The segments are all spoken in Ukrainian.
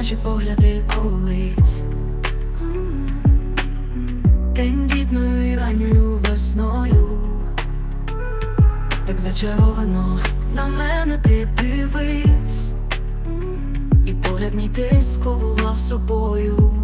Наші погляди колись. Тендітною і ранньою весною. Так зачаровано на мене ти дивись. І погляд мій ти сковував собою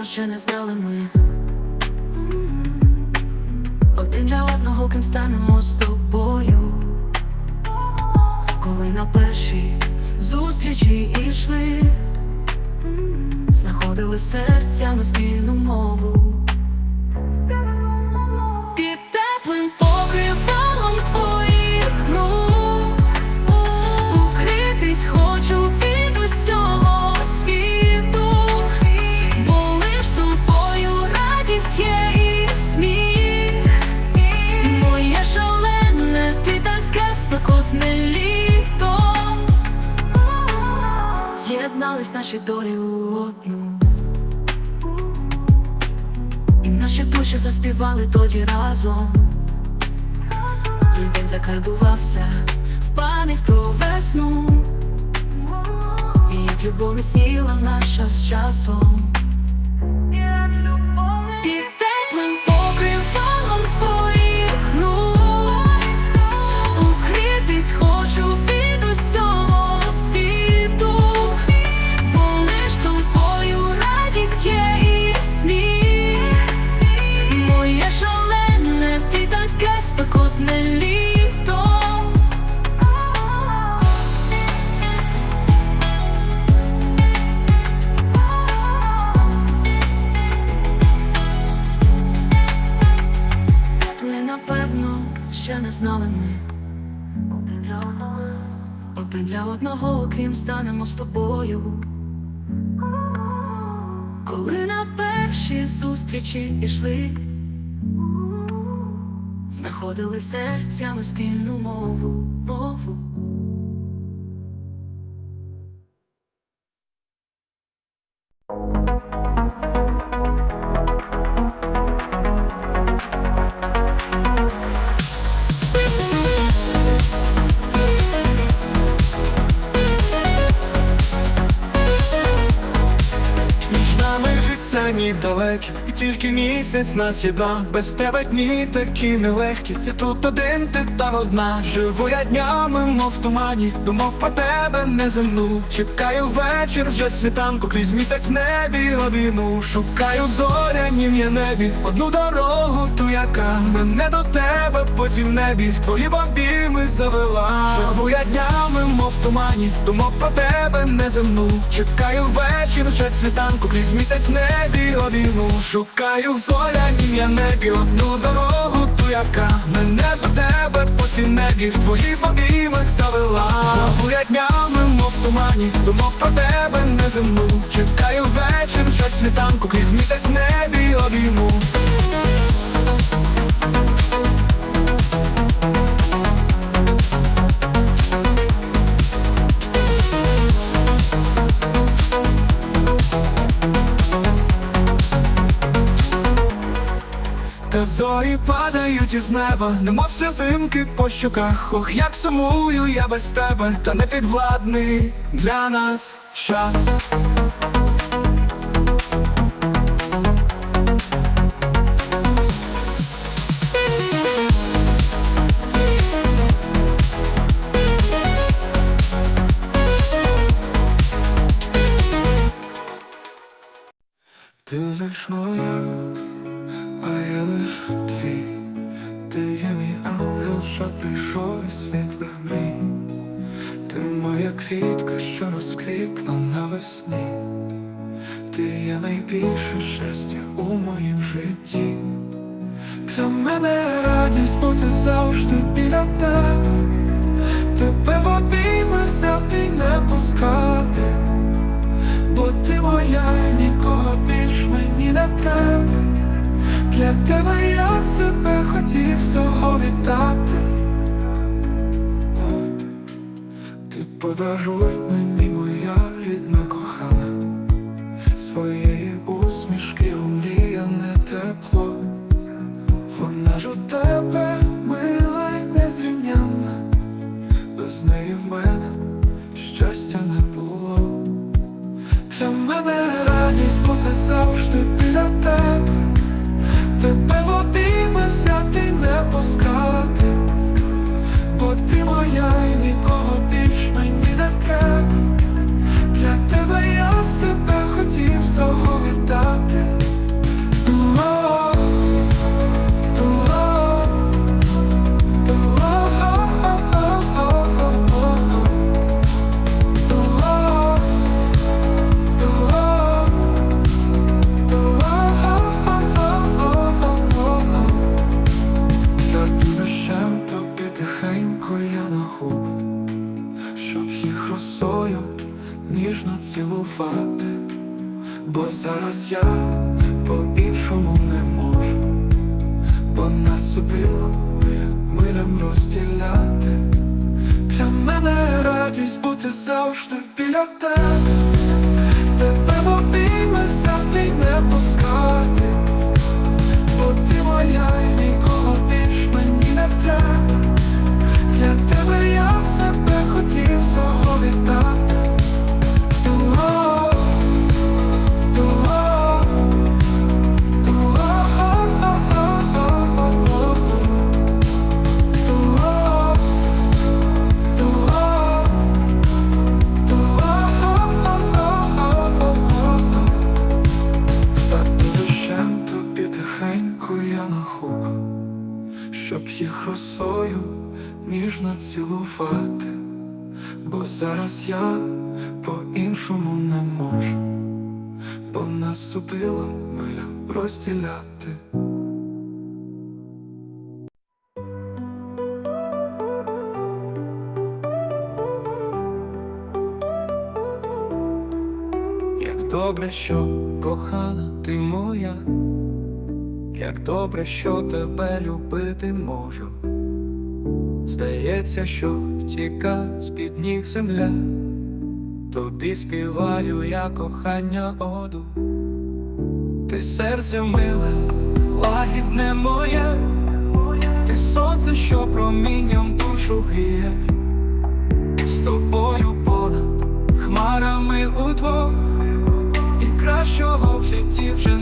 напевно, ще не знали ми один для одного, ким станемо з тобою, коли на першій зустрічі йшли, знаходили серцями спільну мову. І наші душі заспівали тоді разом. І закарбувався в пам'ять про весну. І як любов міцніла наша з часом ким станемо з тобою Коли на перші зустрічі пішли, знаходили серцями спільну мову, мову. Відстані далекі, і тільки місяць нас єдна. Без тебе дні такі нелегкі. Я тут один, ти там одна. Живу я днями, мов в тумані. Думок про тебе неземну. Чекаю вечір вже світанку, крізь місяць в небі обійну. Шукаю зоряні в небі, одну дорогу, ту, яка мене до тебе, потім в небі. Твої бобіми завела. Живу я днями, мов в тумані. Думок про тебе неземну. Чекаю вечір вже світанку, крізь місяць в небі обійну. Шукаю в зорянім я небі одну дорогу, ту, яка мене до тебе, по небі. В твої бобіми завела. Я днями, мов тумані. Думок про тебе неземну. Чекаю вечір вже світанку, крізь місяць в небі обійну. Падають із неба, немов сльозинки по щоках. Ох, як сумую я без тебе, та не підвладний для нас час. Найбільше щастя у моїм житті. Для мене радість бути завжди біля тебе, тебе в обійми взяти не пускати. Бо ти моя, нікого більш мені не треба. Для тебе я себе хотів всього віддати. Ти подаруй мені, росою ніжно цілувати, бо зараз я по-іншому не можу бо нас судило ми миром розділяти. Для мене радість бути завжди біля тебе, тебе в обійми взяти не пускати, щоб їх росою ніжно цілувати, бо зараз я по-іншому не можу бо нас судило миля розділяти. Як добре, що кохана ти моя, як добре, що тебе любити можу. Здається, що втіка з-під ніг земля. Тобі співаю я кохання оду, ти серце миле, лагідне моє, ти сонце, що промінням душу гріє, з тобою понад хмарами удвох, і кращого в житті вже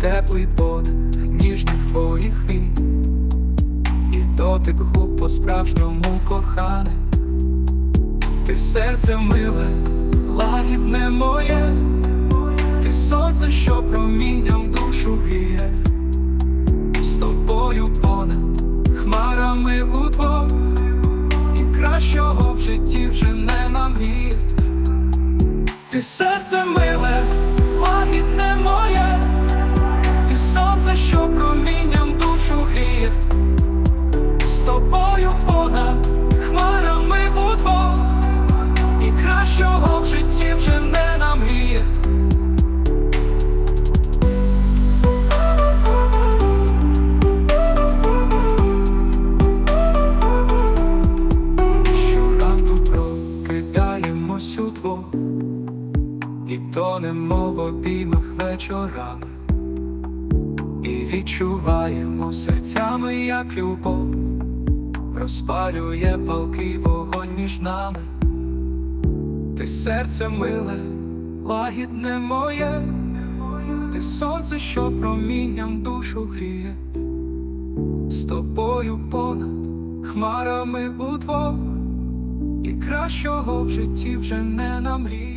теплий подих ніжних твоїх вій. І дотик губ по-справжньому коханий Ти серце миле, лагідне моє. Ти сонце, що промінням душу гріє З тобою понад хмарами удвох. І кращого в житті вже не намріє Ти серце миле, лагідне тонемо в обіймах вечорами. І відчуваємо серцями, як любов. Розпалює палкий вогонь між нами. Ти серце миле, лагідне моє. Ти сонце, що промінням душу гріє. З тобою понад хмарами удвох. І кращого в житті вже не намрієш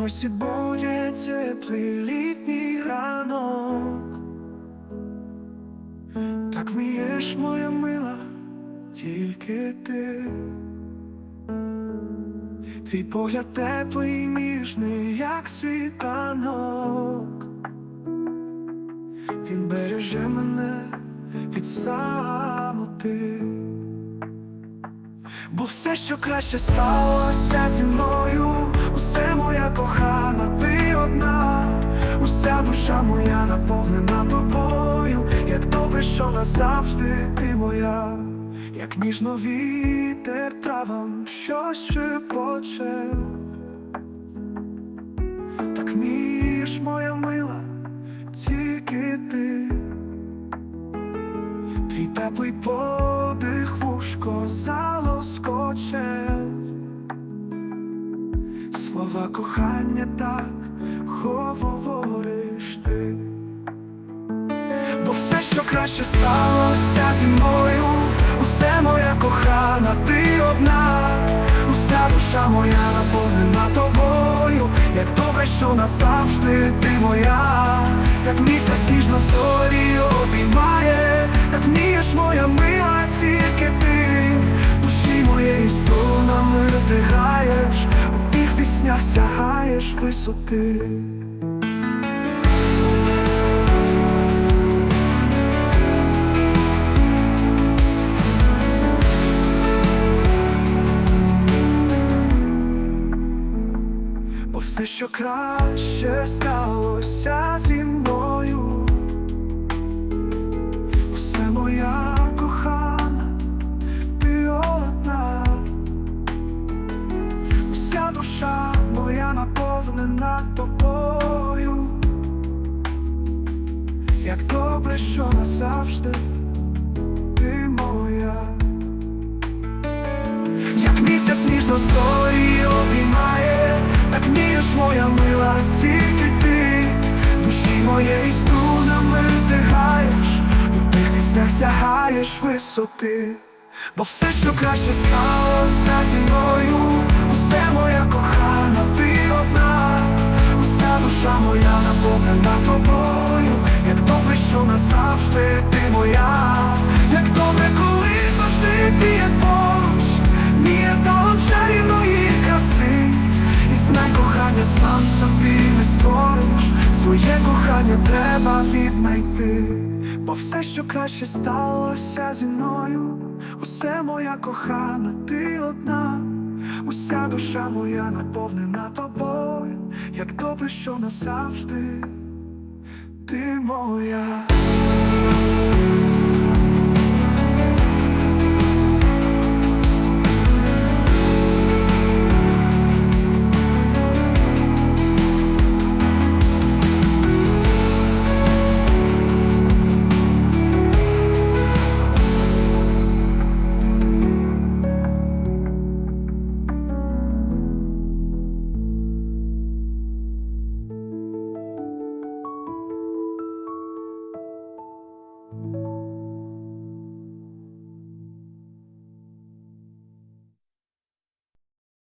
ось і буде теплий літній ранок. Так вмієш, моя мила, тільки ти. Твій погляд теплий, ніжний, як світанок. Він береже мене від самоти. Бо все, що краще сталося зі мною, душа моя наповнена тобою, як добре, що назавжди ти моя, як ніжно вітер травам, що шепоче. Так між моя мила, тільки ти. Твій теплий подих вушко залоскоче Слова кохання так що сталося зі мною, усе моя кохана, ти одна, уся душа моя наповнена тобою, як добре, що назавжди ти моя, як місяць ніжно зорі обіймає, так вмієш моя мила, тільки ти, душі моєї струнами ти у тих піснях сягаєш висоти. Краще сталося сягаєш висоти, бо все, що краще сталося зі мною, усе моя кохана, ти одна, уся душа моя наповнена тобою, як добре, що назавжди ти моя, як добре, коли завжди ти є поруч. Мій еталон чарівної краси. І знай кохання сам собі не створиш. Своє кохання треба віднайти Бо все, що краще сталося зі мною Усе моя кохана, ти одна. Уся душа моя наповнена тобою Як добре, що назавжди ти моя